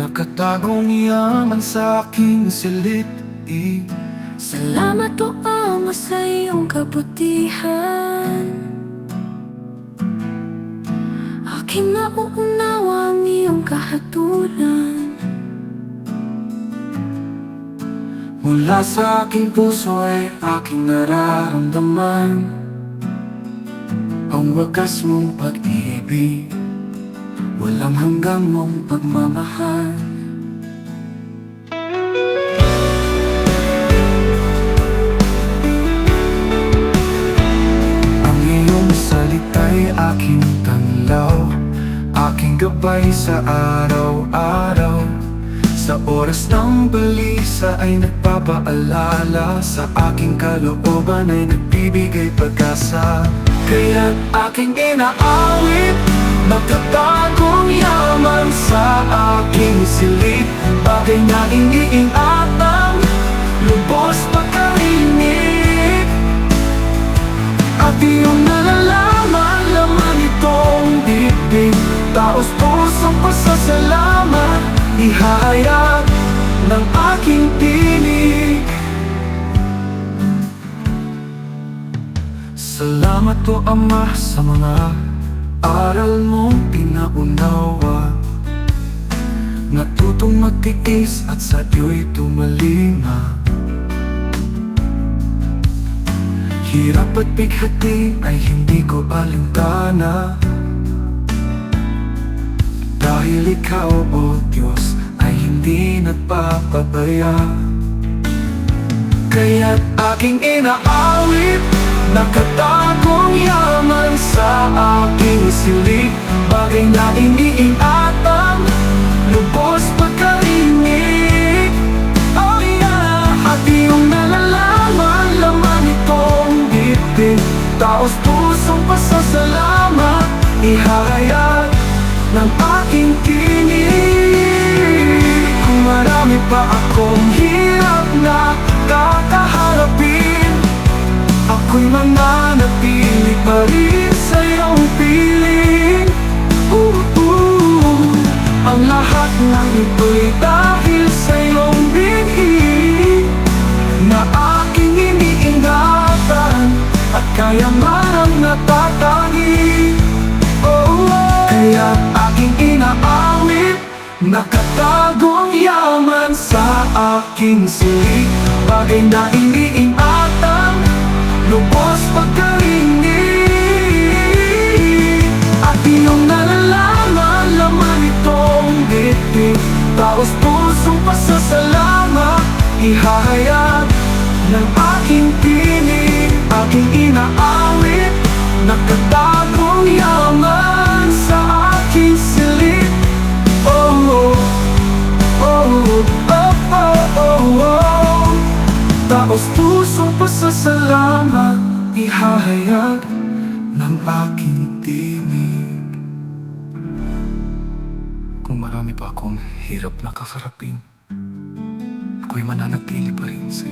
Nakatagong yaman sa aking silid Salamat o Ama sa iyong kabutihan. Aking nauunawa ang iyong kahatulan. Mula sa aking puso ay aking nararamdaman. Ang wagas mong pag-ibig Walang hanggang mong pagmamahal. Ang iyong salita'y aking tanlaw Aking gabay sa araw-araw. Sa oras ng balisa ay nagpapaalala Sa aking kalooban ay nagbibigay pag-asa. Kaya't aking inaawit Magtatagong yaman sa aking silid Bagay na iniingatan Lubos pagkarinig at iyong nalalaman laman itong dibdib Taos pusong pasasalamat Ihahayag ng aking tinig. Salamat o Ama sa mga aral mong pinaunawa. Natutong magtiis at sa diyo'y tumalima. Hirap at bighati ay hindi ko alintana. Dahil ikaw, O Diyos, ay hindi nagpapabaya. Kaya't aking inaawit Nakatagong yaman sa aking silid Bagay na iniingatan Lubos pagkarinig Oh yeah. At iyong nalalaman Laman itong dibdib Taos pusong pasasalamat Ihahayag ng aking tinig Kung marami pa akong hirap ito'y dahil sa iyong binhi Na aking iniingatan At kayamanang natatangi oh, oh. Kaya aking inaawit Nakatagong yaman sa aking silid Bagay na iniingatan Lubos pagkarinig Taos pusong pasasalamat. Ihahayag ng aking tinig Aking inaawit. Nakatagong yaman sa aking silid. Oh, oh, oh, oh, oh, oh, oh. Taos pusong pasasalamat. Ihahayag ng aking tinig Kung marami pa akong hirap na kakarapin Ako'y mananatili pa rin sa